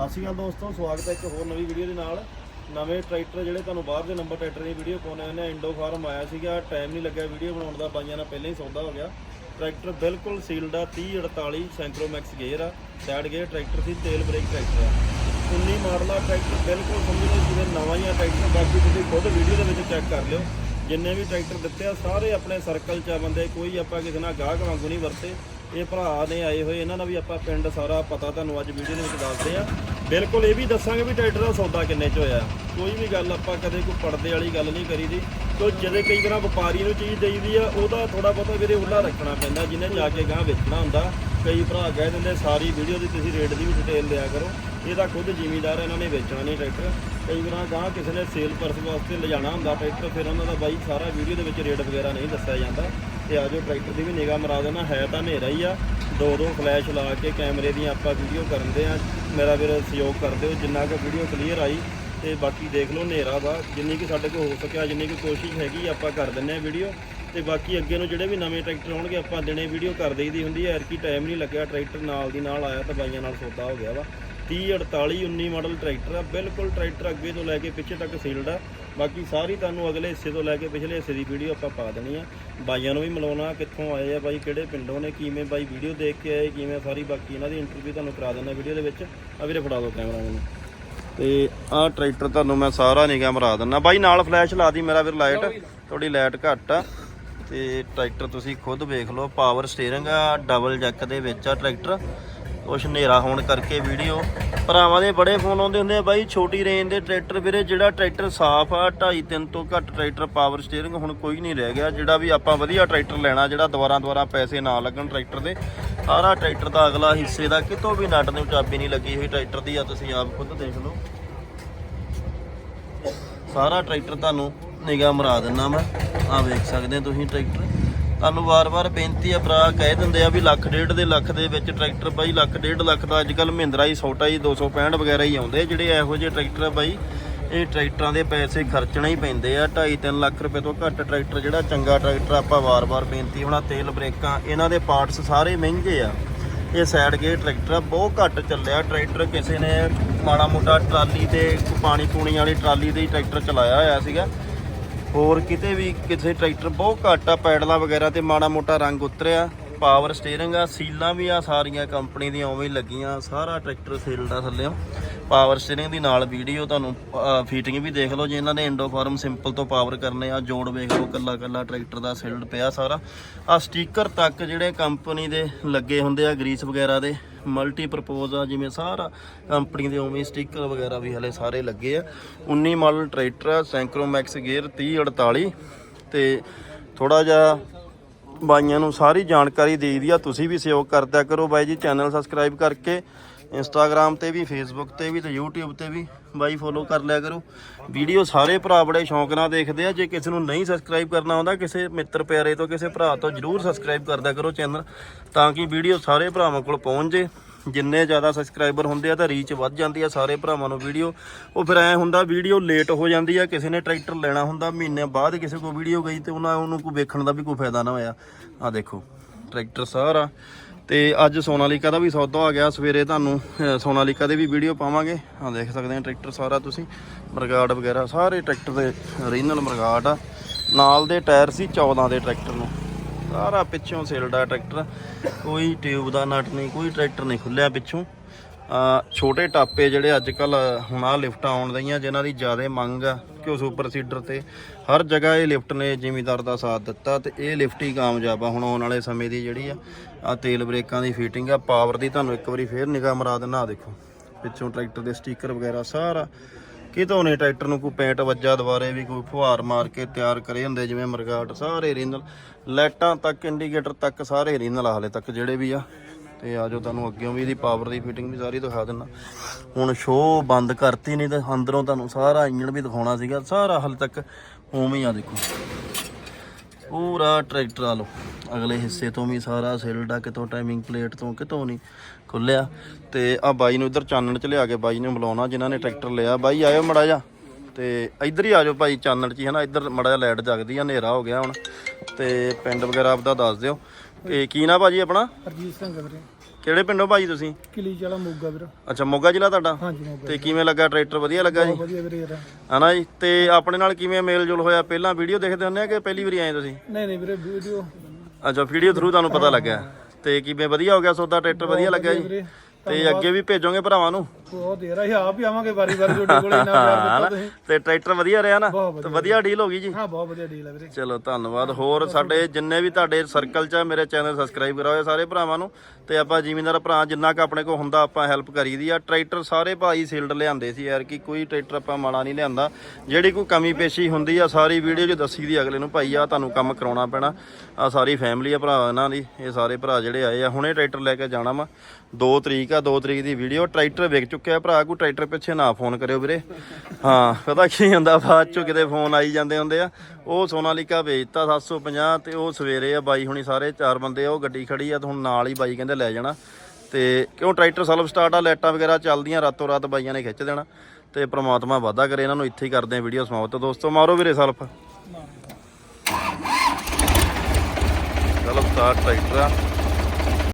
ਸਤਿ ਸ਼੍ਰੀ ਅਕਾਲ ਦੋਸਤੋ, ਸਵਾਗਤ ਹੈ ਇੱਕ ਹੋਰ ਨਵੀਂ ਵੀਡੀਓ ਦੇ ਨਾਲ। ਨਵੇਂ ਟਰੈਕਟਰ ਜਿਹੜੇ ਤੁਹਾਨੂੰ ਬਾਹਰ ਦੇ ਨੰਬਰ ਟਰੈਕਟਰ ਦੀ ਵੀਡੀਓ ਪਾਉਣੇ ਨੇ ਇੰਡੋ ਫਾਰਮ ਆਇਆ ਸੀਗਾ, ਟਾਈਮ ਨਹੀਂ ਲੱਗਿਆ ਵੀਡੀਓ ਬਣਾਉਣ ਦਾ, ਬਾਈਆਂ ਨਾਲ ਪਹਿਲਾਂ ਹੀ ਸੌਦਾ ਹੋ ਗਿਆ। ਟਰੈਕਟਰ ਬਿਲਕੁਲ ਸੀਲਡ ਆ 3048 ਸੈਂਕਰੋਮੈਕਸ ਗੇਅਰ ਆ ਸਾਈਡ ਗੇਅਰ ਟਰੈਕਟਰ ਸੀ, ਤੇਲ ਬ੍ਰੇਕ ਟਰੈਕਟਰ ਆ। 19 ਮਾਡਲ ਆ, ਟਰੈਕਟਰ ਬਿਲਕੁਲ ਸਮਝ ਲਓ ਜਿਵੇਂ ਨਵਾਂ ਹੀ ਆ ਟਰੈਕਟਰ, ਬਾਕੀ ਤੁਸੀਂ ਖੁਦ ਵੀਡੀਓ ਦੇ ਵਿੱਚ ਚੈੱਕ ਕਰ ਲਿਓ। ਜਿੰਨੇ ਵੀ ਟਰੈਕਟਰ ਦਿੱਤੇ ਆ, ਸਾਰੇ ਆਪਣੇ ਸਰਕਲ 'ਚ ਆ ਬੰਦੇ, ਕੋਈ ਆਪਾਂ ਕਿਸੇ ਨਾਲ ਗਾਹਕ ਵਾਂਗੂ ਨਹੀਂ ਵਰਤੇ। ਇਹ ਭਰਾ ਨੇ ਆਏ ਹੋਏ, ਇਹਨਾਂ ਦਾ ਵੀ ਆਪਾਂ ਪਿੰਡ ਸਾਰਾ ਪਤਾ ਤੁਹਾਨੂੰ ਅੱਜ ਵੀਡੀਓ ਦੇ ਵਿੱਚ ਦੱਸਦੇ ਆ। ਬਿਲਕੁਲ ਇਹ ਵੀ ਦੱਸਾਂਗੇ ਵੀ ਟਰੈਕਟਰ ਦਾ ਸੌਦਾ ਕਿੰਨੇ 'ਚ ਹੋਇਆ। ਕੋਈ ਵੀ ਗੱਲ ਆਪਾਂ ਕਦੇ ਕੋਈ ਪਰਦੇ ਵਾਲੀ ਗੱਲ ਨਹੀਂ ਕਰੀ ਦੀ ਤੋ ਜਦੋਂ ਕਈ ਵਾਰ ਵਪਾਰੀ ਨੂੰ ਚੀਜ਼ ਦੇਈਦੀ ਆ, ਉਹਦਾ ਥੋੜਾ ਬਹੁਤਾ ਵੀਰੇ ਉੱਲਾ ਰੱਖਣਾ ਪੈਂਦਾ, ਜਿਹਨੇ ਜਾ ਕੇ ਗਾਂ ਵੇਚਣਾ ਹੁੰਦਾ। ਕਈ ਭਰਾ ਕਹਿ ਦਿੰਦੇ, ਸਾਰੀ ਵੀਡੀਓ ਦੀ ਤੁਸੀਂ ਰੇਟ ਦੀ ਵੀ ਡਿਟੇਲ ਲਿਆ ਕਰੋ। ਇਹ ਤਾਂ ਖੁਦ ਜ਼ਿਮੀਦਾਰ ਇਹਨਾਂ ਨੇ ਵੇਚਣਾ ਨਹੀਂ ਟਰੈਕਟਰ। ਕਈ ਵਾਰ ਗਾਂ ਕਿਸੇ ਨੇ ਸੇਲ ਪਰਸ ਵਾਸਤੇ ਲਿਜਾਣਾ ਹੁੰਦਾ ਟਰੈਕਟਰ, ਫਿਰ ਉਹਨਾਂ ਦਾ ਬਾਈ ਸਾਰਾ ਵੀਡੀਓ ਦੇ ਵਿੱਚ ਰੇਟ ਵਗੈਰਾ ਨਹੀਂ ਦੱਸਿਆ ਜਾਂਦਾ। ਤੇ ਆਜੋ ਟਰੈਕਟਰ ਦੀ ਵੀ ਨਿਗਾਹ ਮਰਾ ਦੇਣਾ, ਹੈ ਤਾਂ ਹਨੇਰਾ ਹੀ ਆ। ਦੋ ਦੋ ਫਲੈਸ਼ ਲਾ ਕੇ ਕੈਮਰੇ ਦੀਆਂ ਆਪਾਂ ਵੀਡੀਓ ਕਰਦੇ ਆ। ਮੇਰਾ ਵੀਰ ਸਹਿਯੋਗ ਕਰ ਦਿਓ, ਜਿੰਨਾ ਕੁ ਵੀਡੀਓ ਕਲੀਅਰ ਆਈ, ਤੇ ਬਾਕੀ ਦੇਖ ਲਓ ਹਨੇਰਾ ਵਾ ਜਿੰਨੀ ਕਿ ਸਾਡੇ ਕੋਲ ਹੋ ਸਕਿਆ, ਜਿੰਨੀ ਕਿ ਕੋਸ਼ਿਸ਼ ਹੈਗੀ, ਆਪਾਂ ਕਰ ਦਿੰਨੇ ਆ ਵੀਡੀਓ ਤੇ ਬਾਕੀ ਅੱਗੇ ਨੂੰ ਜਿਹੜੇ ਵੀ ਨਵੇਂ ਟਰੈਕਟਰ ਆਉਣਗੇ, ਆਪਾਂ ਦਿਨੇ ਵੀਡੀਓ ਕਰ ਦੇਈਦੀ ਹੁੰਦੀ ਹੈ। ਐਰਕੀ ਟਾਈਮ ਨਹੀਂ ਲੱਗਿਆ ਟਰੈਕਟਰ ਨਾਲ ਦੀ ਨਾਲ ਆਇਆ ਤਾਂ ਬਾਈਆਂ ਨਾਲ ਸੌਦਾ ਹੋ ਗਿਆ ਵਾ। 30 48 19 ਮਾਡਲ ਟਰੈਕਟਰ ਆ, ਬਿਲਕੁਲ ਟਰੈਕਟਰ ਅੱਗੇ ਤੋਂ ਲੈ ਕੇ ਪਿੱਛੇ ਤੱਕ ਸੀਲਡ ਆ। ਬਾਕੀ ਸਾਰੀ ਤੁਹਾਨੂੰ ਅਗਲੇ ਹਿੱਸੇ ਤੋਂ ਲੈ ਕੇ ਪਿਛਲੇ ਹਿੱਸੇ ਦੀ ਵੀਡੀਓ ਆਪਾਂ ਪਾ ਦੇਣੀ ਆ। ਬਾਈਆਂ ਨੂੰ ਵੀ ਮਿਲਾਉਣਾ ਕਿੱਥੋਂ ਆਏ ਆ ਬਾਈ ਕਿਹੜੇ ਪਿੰਡੋਂ ਨੇ ਕਿਵੇਂ ਬਾਈ ਵੀਡੀਓ ਦੇਖ ਕੇ ਆਏ ਕਿਵੇਂ ਸਾਰੀ ਬਾਕੀ ਇਹਨਾਂ ਦੀ ਇੰਟਰਵਿਊ ਤੁਹਾਨੂੰ ਕਰਾ ਦਿੰਦਾ ਵੀਡੀਓ ਦੇ ਵਿੱਚ। ਆ ਵੀਰੇ ਫੜਾ ਦਿਓ ਕੈਮਰਾ ਮੈਨੂੰ। ਤੇ ਆਹ ਟਰੈਕਟਰ ਤੁਹਾਨੂੰ ਮੈਂ ਸਾਰਾ ਨਿਗਾਹ ਮਰਾ ਦਿੰਦਾ ਬਾਈ ਨਾਲ ਫਲੈਸ਼ ਲਾ ਦੀ ਮੇਰਾ ਵੀਰ ਲਾਈਟ ਥੋੜੀ ਲਾਈਟ ਘੱਟ ਆ। ਤੇ ਟਰੈਕਟਰ ਤੁਸੀਂ ਖੁਦ ਵੇਖ ਲਓ ਪਾਵਰ ਸਟੀਅਰਿੰਗ ਆ ਡਬਲ ਜੈਕ ਦੇ ਵਿੱਚ ਆ ਟਰੈਕਟਰ ਕੁਛ ਹਨੇਰਾ ਹੋਣ ਕਰਕੇ ਵੀਡੀਓ ਭਰਾਵਾਂ ਦੇ ਬੜੇ ਫੋਨ ਆਉਂਦੇ ਹੁੰਦੇ ਆ ਬਾਈ, ਛੋਟੀ ਰੇਂਜ ਦੇ ਟਰੈਕਟਰ ਵੀਰੇ, ਜਿਹੜਾ ਟਰੈਕਟਰ ਸਾਫ਼ ਆ 2.5 3 ਤੋਂ ਘੱਟ ਟਰੈਕਟਰ ਪਾਵਰ ਸਟੀਅਰਿੰਗ ਹੁਣ ਕੋਈ ਨਹੀਂ ਰਹਿ ਗਿਆ। ਜਿਹੜਾ ਵੀ ਆਪਾਂ ਵਧੀਆ ਟਰੈਕਟਰ ਲੈਣਾ, ਜਿਹੜਾ ਦੁਬਾਰਾ ਦੁਬਾਰਾ ਪੈਸੇ ਨਾ ਲੱਗਣ ਟਰੈਕਟਰ ਦੇ, ਸਾਰਾ ਟਰੈਕਟਰ ਦਾ ਅਗਲਾ ਹਿੱਸੇ ਦਾ ਕਿਤੋਂ ਵੀ ਨਟ ਨੂੰ ਚਾਬੀ ਨਹੀਂ ਲੱਗੀ ਹੋਈ ਟਰੈਕਟਰ ਦੀ, ਆ ਤੁਸੀਂ ਆਪ ਖੁਦ ਦੇਖ ਲਓ। ਸਾਰਾ ਟਰੈਕਟਰ ਤੁਹਾਨੂੰ ਨਿਗਾਹ ਮਰਾ ਦਿੰਨਾ ਮੈਂ। ਆ ਵੇਖ ਸਕਦੇ ਹੋ ਤੁਸੀਂ ਟਰੈਕਟਰ ਤੁਹਾਨੂੰ ਵਾਰ-ਵਾਰ ਬੇਨਤੀ ਆ ਭਰਾ ਕਹਿ ਦਿੰਦੇ ਆ ਵੀ ਲੱਖ ਡੇਢ ਦੇ ਲੱਖ ਦੇ ਵਿੱਚ ਟਰੈਕਟਰ ਬਾਈ ਲੱਖ ਡੇਢ ਲੱਖ ਦਾ ਅੱਜ ਕੱਲ ਮਹਿੰਦਰਾ ਹੀ ਛੋਟਾ ਹੀ 265 ਵਗੈਰਾ ਹੀ ਆਉਂਦੇ। ਜਿਹੜੇ ਇਹੋ ਜਿਹੇ ਟਰੈਕਟਰ ਆ ਬਾਈ ਇਹ ਟਰੈਕਟਰਾਂ ਦੇ ਪੈਸੇ ਖਰਚਣੇ ਹੀ ਪੈਂਦੇ ਆ। 2.5-3 ਲੱਖ ਰੁਪਏ ਤੋਂ ਘੱਟ ਟਰੈਕਟਰ ਜਿਹੜਾ ਚੰਗਾ ਟਰੈਕਟਰ ਆਪਾਂ ਵਾਰ-ਵਾਰ ਬੇਨਤੀ ਹੋਣਾ ਤੇਲ ਬ੍ਰੇਕਾਂ ਇਹਨਾਂ ਦੇ ਪਾਰਟਸ ਸਾਰੇ ਮਹਿੰਗੇ ਆ। ਇਹ ਸਾਈਡ ਗੇ ਟਰੈਕਟਰ ਆ, ਬਹੁਤ ਘੱਟ ਚੱਲਿਆ। ਟਰੈਕਟਰ ਕਿਸੇ ਨੇ ਮਾੜਾ ਮੋਟਾ ਟਰਾਲੀ ਤੇ ਪਾਣੀ ਪੂਣੀ ਵਾਲੀ ਟਰਾਲੀ ਦੇ ਹੀ ਟਰੈਕਟਰ ਚਲਾਇਆ ਹੋਇਆ ਸੀਗਾ। ਹੋਰ ਕਿਤੇ ਵੀ ਕਿਸੇ ਟਰੈਕਟਰ ਬਹੁਤ ਘੱਟ ਆ, ਪੈਡਲਾਂ ਵਗੈਰਾ ਤੇ ਮਾੜਾ ਮੋਟਾ ਰੰਗ ਉਤਰਿਆ ਪਾਵਰ ਸਟੀਅਰਿੰਗ ਆ, ਸੀਲਾਂ ਵੀ ਆ, ਸਾਰੀਆਂ ਕੰਪਨੀ ਦੀਆਂ ਉਵੇਂ ਹੀ ਲੱਗੀਆਂ, ਸਾਰਾ ਟਰੈਕਟਰ ਸੀਲਡ ਆ ਥੱਲੇੋਂ। ਪਾਵਰ ਸਟੀਅਰਿੰਗ ਦੀ ਨਾਲ ਵੀਡੀਓ ਤੁਹਾਨੂੰ ਫੀਟਿੰਗ ਵੀ ਦੇਖ ਲਓ। ਜੇ ਇਹਨਾਂ ਨੇ ਇੰਡੋਫਾਰਮ ਸਿੰਪਲ ਤੋਂ ਪਾਵਰ ਕਰਨੇ ਆ, ਜੋੜ ਵੇਖ ਲਓ, ਕੱਲਾ ਕੱਲਾ ਟਰੈਕਟਰ ਦਾ ਸਿਲਡ ਪਿਆ ਸਾਰਾ। ਆ ਸਟicker ਤੱਕ ਜਿਹੜੇ ਕੰਪਨੀ ਦੇ ਲੱਗੇ ਹੁੰਦੇ ਆ ਗਰੀਸ ਵਗੈਰਾ ਦੇ ਮਲਟੀ ਪਰਪੋਜ਼ ਆ, ਜਿਵੇਂ ਸਾਰਾ ਕੰਪਨੀ ਦੇ ਉਵੇਂ ਸਟicker ਵਗੈਰਾ ਵੀ ਹਲੇ ਸਾਰੇ ਲੱਗੇ ਆ। 19 ਮਾਡਲ ਟਰੈਕਟਰ ਆ ਸੈਂਕਰੋਮੈਕਸ ਗੇਅਰ 3048 ਤੇ ਥੋੜਾ ਜਿਹਾ ਬਾਈਆਂ ਨੂੰ ਸਾਰੀ ਜਾਣਕਾਰੀ ਦੇ ਆ, ਤੁਸੀਂ ਵੀ ਸਹਿਯੋਗ ਕਰਦਿਆ ਕਰੋ ਬਾਈ ਜੀ, ਚੈਨਲ ਸਬਸਕ੍ਰਾਈਬ ਕਰਕੇ। ਇੰਸਟਾਗ੍ਰam ਤੇ ਵੀ ਫੇਸਬੁੱਕ ਤੇ ਵੀ ਤੇ YouTube ਤੇ ਵੀ ਬਾਈ ਫੋਲੋ ਕਰ ਲਿਆ ਕਰੋ। ਵੀਡੀਓ ਸਾਰੇ ਭਰਾ ਬੜੇ ਸ਼ੌਂਕ ਨਾਲ ਦੇਖਦੇ ਆ। ਜੇ ਕਿਸੇ ਨੂੰ ਨਹੀਂ ਸਬਸਕ੍ਰਾਈਬ ਕਰਨਾ ਆਉਂਦਾ, ਕਿਸੇ ਮਿੱਤਰ ਪਿਆਰੇ ਤੋਂ, ਕਿਸੇ ਭਰਾ ਤੋਂ ਜਰੂਰ ਸਬਸਕ੍ਰਾਈਬ ਕਰਦਿਆ ਕਰੋ ਚੈਨਲ ਤਾਂ ਕਿ ਵੀਡੀਓ ਸਾਰੇ ਭਰਾਵਾਂ ਕੋਲ ਪਹੁੰਚ ਜੇ। ਜਿੰਨੇ ਜ਼ਿਆਦਾ ਸਬਸਕ੍ਰਾਈਬਰ ਹੁੰਦੇ ਆ ਤਾਂ ਰੀਚ ਵੱਧ ਜਾਂਦੀ ਆ ਸਾਰੇ ਭਰਾਵਾਂ ਨੂੰ ਵੀਡੀਓ। ਉਹ ਫਿਰ ਐ ਹੁੰਦਾ, ਵੀਡੀਓ ਲੇਟ ਹੋ ਜਾਂਦੀ ਆ, ਕਿਸੇ ਨੇ ਟਰੈਕਟਰ ਲੈਣਾ ਹੁੰਦਾ, ਮਹੀਨੇ ਬਾਅਦ ਕਿਸੇ ਕੋਲ ਵੀਡੀਓ ਗਈ ਤੇ ਉਹਨਾਂ ਉਹਨੂੰ ਕੋਈ ਵੇਖਣ ਦਾ ਵੀ ਕੋਈ ਫਾਇਦਾ ਨਾ ਹੋਇਆ। ਆ ਦੇਖੋ ਟਰੈਕਟਰ ਸਾਰਾ। ਤੇ ਅੱਜ ਸੋਨਾਲੀਕਾ ਦਾ ਵੀ ਸੌਦਾ ਆ ਗਿਆ। ਸਵੇਰੇ ਤੁਹਾਨੂੰ ਅ, ਸੋਨਾਲੀਕਾ ਦੇ ਵੀ ਵੀਡੀਓ ਪਾਵਾਂਗੇ। ਆ ਦੇਖ ਸਕਦੇ ਆ ਟਰੈਕਟਰ ਸਾਰਾ ਤੁਸੀਂ। ਮਰਗਾੜ ਵਗੈਰਾ ਸਾਰੇ ਟਰੈਕਟਰ ਦੇ ਓਰੀਜਨਲ ਮਰਗਾੜ ਆ। ਨਾਲ ਦੇ ਟਾਇਰ ਸੀ 14 ਦੇ ਟਰੈਕਟਰ ਨੂੰ। ਸਾਰਾ ਪਿੱਛੋਂ ਸੇਲਡਾ ਟਰੈਕਟਰ। ਕੋਈ ਟਿਊਬ ਦਾ ਨਟ ਨਹੀਂ ਕੋਈ ਟਰੈਕਟਰ ਨਹੀਂ ਖੁੱਲਿਆ ਪਿੱਛੋਂ। ਛੋਟੇ ਟਾਪੇ ਜਿਹੜੇ ਅੱਜ ਕੱਲ ਹੁਣ ਆ ਲਿਫਟਾਂ ਆਉਣ ਦਈਆਂ ਜਿਨ੍ਹਾਂ ਦੀ ਜ਼ਿਆਦਾ ਮੰਗ ਆ ਕਿ ਉਹ ਸੁਪਰ ਸੀਡਰ ਤੇ ਹਰ ਜਗ੍ਹਾ ਇਹ ਲਿਫਟ ਨੇ ਜ਼ਿਮੀਦਾਰ ਦਾ ਸਾਥ ਦਿੱਤਾ ਤੇ ਇਹ ਲਿਫਟ ਹੀ ਕਾਮਯਾਬ ਆ, ਹੁਣ ਆਉਣ ਵਾਲੇ ਸਮੇਂ ਦੀ ਜਿਹੜੀ ਆ ਆ ਤੇਲ ਬ੍ਰੇਕਾਂ ਦੀ ਫਿਟਿੰਗ ਆ ਪਾਵਰ ਦੀ ਤੁਹਾਨੂੰ ਇੱਕ ਵਾਰੀ ਫੇਰ ਨਿਗਾਹ ਮਰਾ ਦਿੰਨਾ ਦੇਖੋ, ਪਿੱਛੋਂ ਟਰੈਕਟਰ ਦੇ ਸਟicker ਵਗੈਰਾ ਸਾਰਾ। ਕਿਤੋਂ ਨੇ ਟਰੈਕਟਰ ਨੂੰ, ਕੋਈ ਪੈਂਟ ਵੱਜਾ ਦੁਬਾਰੇ ਵੀ, ਕੋਈ ਫੁਹਾਰ ਮਾਰ ਕੇ ਤਿਆਰ ਕਰੇ ਹੁੰਦੇ, ਜਿਵੇਂ ਮਰਗਾਟ, ਸਾਰੇ ਰੀਨਲ ਲਾਈਟਾਂ ਤੱਕ ਇੰਡੀਕੇਟਰ ਤੱਕ ਸਾਰੇ ਰੀਨਲ ਹਾਲੇ ਤੱਕ ਜਿਹੜੇ ਵੀ ਆ। ਤੇ ਆਜੋ ਤੁਹਾਨੂੰ ਅੱਗੇੋਂ ਵੀ ਇਹਦੀ ਪਾਵਰ ਦੀ ਫਿਟਿੰਗ ਵੀ ਸਾਰੀ ਦਿਖਾ ਦਿੰਨਾ ਹੁਣ ਸ਼ੋਅ ਬੰਦ ਕਰਤੀ ਨਹੀਂ ਤਾਂ ਅੰਦਰੋਂ ਤੁਹਾਨੂੰ ਸਾਰਾ ਇੰਜਣ ਵੀ ਦਿਖਾਉਣਾ ਸੀਗਾ, ਸਾਰਾ ਹਾਲੇ ਤੱਕ ਉਵੇਂ ਹੀ ਆ ਦੇਖੋ। ਪੂਰਾ ਟਰੈਕਟਰ ਆ ਲੋ ਅਗਲੇ ਹਿੱਸੇ ਤੋਂ ਵੀ ਸਾਰਾ ਸਿਲਡਾ ਕਿਤੋਂ ਟਾਈਮਿੰਗ ਪਲੇਟ ਤੋਂ, ਕਿਤੋਂ ਨਹੀਂ ਖੁੱਲਿਆ। ਤੇ ਆ ਬਾਈ ਨੂੰ ਇੱਧਰ ਚਾਨਣ ਚ ਲਿਆ ਕੇ ਬਾਈ ਨੂੰ ਬੁਲਾਉਣਾ, ਜਿਨ੍ਹਾਂ ਨੇ ਟਰੈਕਟਰ ਲਿਆ। ਬਾਈ, ਆਇਓ ਮੜਾ ਜਾ ਤੇ ਇੱਧਰ ਹੀ ਆਜੋ ਭਾਈ ਚਾਨਣ ਚ ਹੀ, ਹਨਾ? ਇੱਧਰ ਮੜਾ ਜਾ ਲਾਈਟ ਜਗਦੀ ਆ, ਹਨੇਰਾ ਹੋ ਗਿਆ ਹੁਣ। ਤੇ ਪਿੰਡ ਵਗੈਰਾ ਆਪਦਾ ਦੱਸ ਦਿਓ। ਤੇ ਕੀ ਨਾ ਭਾਜੀ ਆਪਣਾ? ਹਰਜੀਤ ਸਿੰਘ ਵੀਰੇ। ਕਿਹੜੇ ਪਿੰਡੋਂ ਭਾਈ ਤੁਸੀਂ? ਕਿਲੀ ਵਾਲਾ ਮੋਗਾ ਵੀਰ। ਅੱਛਾ ਮੋਗਾ ਜ਼ਿਲ੍ਹਾ ਤੁਹਾਡਾ? ਹਾਂਜੀ ਮੋਗਾ ਤੇ ਕਿਵੇਂ ਲੱਗਾ ਟਰੈਕਟਰ? ਵਧੀਆ ਲੱਗਾ ਜੀ? ਵਧੀਆ ਵੀਰੇ ਯਾਰ ਹਨਾ ਜੀ? ਤੇ ਆਪਣੇ ਨਾਲ ਕਿਵੇਂ ਮੇਲ ਜੁਲ ਹੋਇਆ? ਪਹਿਲਾਂ ਵੀਡੀਓ ਦੇਖਦੇ ਹੁੰਦੇ ਆ ਕਿ ਪਹਿਲੀ ਵਾਰੀ ਆਏ ਤੁਸੀਂ? ਨਹੀਂ ਨਹੀਂ ਵੀਰੇ ਵੀਡੀਓ। ਅੱਛਾ ਵੀਡੀਓ ਥਰੂ ਤੁਹਾਨੂੰ ਪਤਾ ਲੱਗਿਆ। ਤੇ ਕਿਵੇਂ ਵਧੀਆ ਹੋ ਗਿਆ? ਸੌਦਾ ਟਰੈਕਟਰ ਵਧੀਆ ਲੱਗਿਆ ਜੀ? ਤੇ ਅੱਗੇ ਵੀ ਭੇਜੋਗੇ ਭਰਾਵਾਂ ਨੂੰ? ਬਹੁਤ ਯਾਰ ਅਸੀਂ ਆਪ ਹੀ ਆਵਾਂਗੇ ਵਾਰੀ ਵਾਰੀ ਤੁਹਾਡੇ ਕੋਲ ਇੰਨਾ ਪਿਆਰ ਦਿੱਤਾ ਤੁਸੀਂ। ਤੇ ਟਰੈਕਟਰ ਵਧੀਆ ਰਿਹਾ ਨਾ? ਬਹੁਤ ਤੇ ਵਧੀਆ ਡੀਲ ਹੋ ਗਈ ਜੀ? ਹਾਂ ਬਹੁਤ ਵਧੀਆ ਡੀਲ ਹੈ ਵੀਰੇ। ਚਲੋ ਧੰਨਵਾਦ। ਹੋਰ ਸਾਡੇ ਜਿੰਨੇ ਵੀ ਤੁਹਾਡੇ ਸਰਕਲ 'ਚ ਆ, ਮੇਰੇ ਚੈਨਲ ਸਬਸਕ੍ਰਾਈਬ ਕਰਾਓ ਸਾਰੇ ਭਰਾਵਾਂ ਨੂੰ। ਤੇ ਆਪਾਂ ਜ਼ਿਮੀਂਦਾਰ ਭਰਾ ਜਿੰਨਾ ਕ ਆਪਣੇ ਕੋਲ ਹੁੰਦਾ ਆਪਾਂ ਹੈਲਪ ਕਰੀਦੀ ਆ। ਟਰੈਕਟਰ ਸਾਰੇ ਭਾਈ ਸੀਲਡ ਲਿਆਂਦੇ ਸੀ ਯਾਰ ਕਿ ਕੋਈ ਟਰੈਕਟਰ ਆਪਾਂ ਮਾੜਾ ਨਹੀਂ ਲਿਆਂਦਾ। ਜਿਹੜੀ ਕੋਈ ਕਮੀ ਪੇਸ਼ੀ ਹੁੰਦੀ ਆ ਸਾਰੀ ਵੀਡੀਓ 'ਚ ਦੱਸੀ ਦੀ ਅਗਲੇ ਨੂੰ ਭਾਈ ਆ ਤੁਹਾਨੂੰ ਕੰਮ ਕਰਾਉਣਾ ਪੈਣਾ। ਆ ਸਾਰੀ ਫੈਮਿਲੀ ਆ ਭਰਾ ਇਹਨਾਂ ਦੀ ਇਹ ਸਾਰੇ ਭਰਾ ਜਿਹੜੇ ਆਏ ਆ ਹੁਣੇ ਟਰੈਕਟਰ ਲੈ ਕੇ ਜਾਣਾ ਵਾ। 2 ਤਰੀਕ ਆ 2 ਤਰੀਕ ਦੀ ਵੀਡੀਓ ਟਰੈਕਟਰ ਵਿਕ ਚੁੱਕਿਆ ਭਰਾ, ਕੋਈ ਟਰੈਕਟਰ ਪਿੱਛੇ ਨਾ ਫੋਨ ਕਰਿਓ ਵੀਰੇ। ਹਾਂ, ਪਤਾ ਕੀ ਹੁੰਦਾ, ਬਾਅਦ ਚੋਂ ਕਿਤੇ ਫੋਨ ਆਈ ਜਾਂਦੇ ਹੁੰਦੇ ਆ। ਉਹ ਸੋਨਾਲੀਕਾ ਵੇਚਤਾ 750 ਤੇ ਉਹ ਸਵੇਰੇ ਆ ਬਾਈ ਹੁਣੀ ਸਾਰੇ, ਚਾਰ ਬੰਦੇ ਆ, ਉਹ ਗੱਡੀ ਖੜੀ ਆ ਤੇ ਹੁਣ ਨਾਲ ਹੀ ਬਾਈ ਕਹਿੰਦੇ ਲੈ ਜਾਣਾ। ਤੇ ਕਿਉਂ ਟਰੈਕਟਰ ਸੈਲਫ ਸਟਾਰਟ ਆ, ਲਾਈਟਾਂ ਵਗੈਰਾ ਚੱਲਦੀਆਂ, ਰਾਤੋਂ ਰਾਤ ਬਾਈਆਂ ਨੇ ਖਿੱਚ ਦੇਣਾ। ਤੇ ਪ੍ਰਮਾਤਮਾ ਵਾਦਾ ਕਰੇ, ਇਹਨਾਂ ਨੂੰ ਇੱਥੇ ਹੀ ਕਰਦੇ ਆ ਵੀਡੀਓ ਸਮਾਪਤ। ਦੋਸਤੋ, ਮਾਰੋ ਵੀਰੇ ਸਲਫ ਸੈਲਫ ਸਟਾਰਟ ਟਰੈਕਟਰ ਆ।